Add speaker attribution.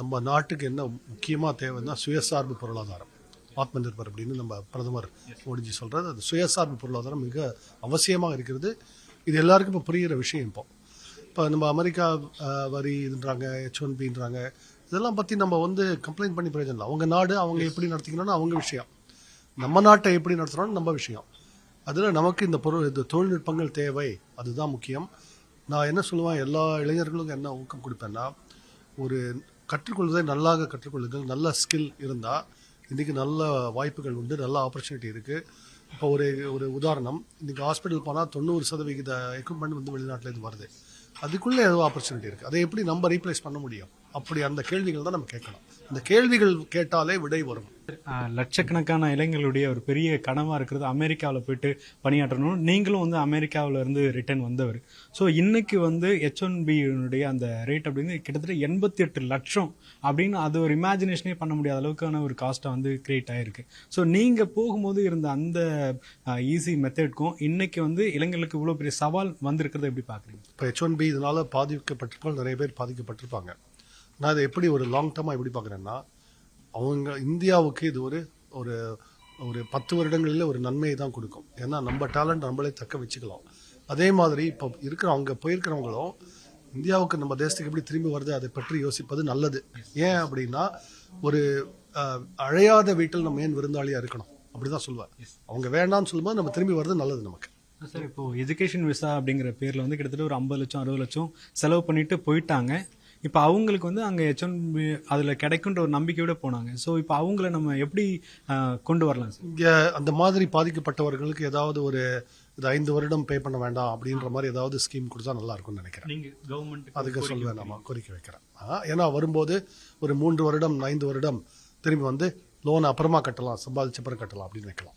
Speaker 1: நம்ம நாட்டுக்கு என்ன முக்கியமாக தேவைன்னா சுயசார்பு பொருளாதாரம். ஆத்ம நிர்பர் அப்படின்னு நம்ம பிரதமர் மோடிஜி சொல்கிறது அது சுயசார்பு பொருளாதாரம் மிக அவசியமாக இருக்கிறது. இது எல்லாருக்கும் இப்போ புரிகிற விஷயம் இப்போ. இப்போ நம்ம அமெரிக்கா வரி இதுன்றாங்க ஹெச் ஒன் பின்றாங்க இதெல்லாம் பற்றி நம்ம வந்து கம்ப்ளைண்ட் பண்ணி பிரயோஜனம் இல்லை. அவங்க நாடு அவங்க எப்படி நடத்திக்கணும்னு அவங்க விஷயம். நம்ம நாட்டை எப்படி நடத்துகிறோம்னு நம்ம விஷயம். அதில் நமக்கு இந்த பொருள் இந்த தொழில்நுட்பங்கள் தேவை. அதுதான் முக்கியம். நான் என்ன சொல்லுவேன்? எல்லா இளைஞர்களுக்கும் என்ன ஊக்கம் கொடுப்பேன்னா ஒரு கற்றுக்கொள்வதை நல்லாக கற்றுக்கொள்ளுங்கள். நல்ல ஸ்கில் இருந்தால் இன்றைக்கி நல்ல வாய்ப்புகள் உண்டு நல்ல ஆப்பர்ச்சுனிட்டி இருக்குது இப்போ ஒரு ஒரு உதாரணம் இன்றைக்கி ஹாஸ்பிட்டல் போனால் தொண்ணூறு சதவிகித எக்யூப்மெண்ட் வந்து வெளிநாட்டிலேருந்து வருது. அதுக்குள்ளே ஏதோ ஆப்பர்ச்சுனிட்டி இருக்குது அதை எப்படி நம்ம ரீப்ளேஸ் பண்ண முடியும்? அப்படி அந்த கேள்விகள் தான் நம்ம கேட்கணும். இந்த கேள்விகள் கேட்டாலே விடை வரும்.
Speaker 2: லட்சக்கணக்கான இளைஞர்களுடைய ஒரு பெரிய கனவாக இருக்கிறது. அமெரிக்காவில் போயிட்டு பணியாற்றணும் நீங்களும் வந்து அமெரிக்காவில் இருந்து ரிட்டர்ன் வந்தவர். ஸோ இன்னைக்கு வந்து ஹெச் ஒன் பியுடைய அந்த ரேட் அப்படிங்கிறது கிட்டத்தட்ட எண்பத்தி எட்டு லட்சம் அப்படின்னு அது ஒரு இமேஜினேஷனே பண்ண முடியாத அளவுக்கான ஒரு காஸ்ட்டை வந்து கிரியேட் ஆயிருக்கு. ஸோ நீங்கள் போகும்போது இருந்த அந்த ஈஸி மெத்தட்க்கும் இன்னைக்கு வந்து இளைஞர்களுக்கு இவ்வளோ பெரிய சவால் வந்திருக்கிறத எப்படி பார்க்குறீங்க
Speaker 1: இப்போ ஹெச் ஒன் பி இதனால் பாதிக்கப்பட்டிருப்பால் நிறைய பேர் பாதிக்கப்பட்டிருப்பாங்க. நான் இதை எப்படி ஒரு லாங் டேர்மாக எப்படி பார்க்குறேன்னா அவங்க இந்தியாவுக்கு இது ஒரு ஒரு ஒரு பத்து வருடங்களில் ஒரு நன்மையை தான் கொடுக்கும். ஏன்னா நம்ம டேலண்ட் நம்மளே தக்க வச்சுக்கலாம். அதே மாதிரி இப்போ இருக்கிற அவங்க போயிருக்கிறவங்களும் இந்தியாவுக்கு நம்ம தேசத்துக்கு எப்படி திரும்பி வருது அதை பற்றி யோசிப்பது நல்லது. ஏன் அப்படின்னா ஒரு அழையாத வீட்டில் நம்ம ஏன் விருந்தாளியாக இருக்கணும்? அப்படி தான் சொல்லுவேன் அவங்க வேண்டாம்னு சொல்லும்போது நம்ம திரும்பி வர்றது நல்லது நமக்கு.
Speaker 2: சார் இப்போ எஜுகேஷன் விசா அப்படிங்கிற பேர்ல வந்து கிட்டத்தட்ட ஒரு ஐம்பது லட்சம் அறுபது லட்சம் செலவு பண்ணிட்டு போயிட்டாங்க. இப்போ அவங்களுக்கு வந்து அங்கே ஹெச் ஒன் அதில் கிடைக்குன்ற ஒரு நம்பிக்கையோட போனாங்க. ஸோ இப்போ அவங்கள நம்ம எப்படி கொண்டு வரலாம் சார்
Speaker 1: இங்கே அந்த மாதிரி பாதிக்கப்பட்டவர்களுக்கு ஏதாவது ஒரு இது ஐந்து வருடம் பே பண்ண வேண்டாம் அப்படின்ற மாதிரி ஏதாவது ஸ்கீம் கொடுத்தா நல்லா இருக்கும்னு நினைக்கிறேன்.
Speaker 2: நீங்க கவர்மெண்ட்
Speaker 1: அதுக்கு சொல்லுவேன் நாம கோரிக்கை வைக்கிறேன். ஏன்னா வரும்போது ஒரு மூன்று வருடம் ஐந்து வருடம் திரும்பி வந்து லோன் அப்புறமா கட்டலாம் சம்பாதிச்ச அப்புறம் கட்டலாம் அப்படின்னு வைக்கலாம்.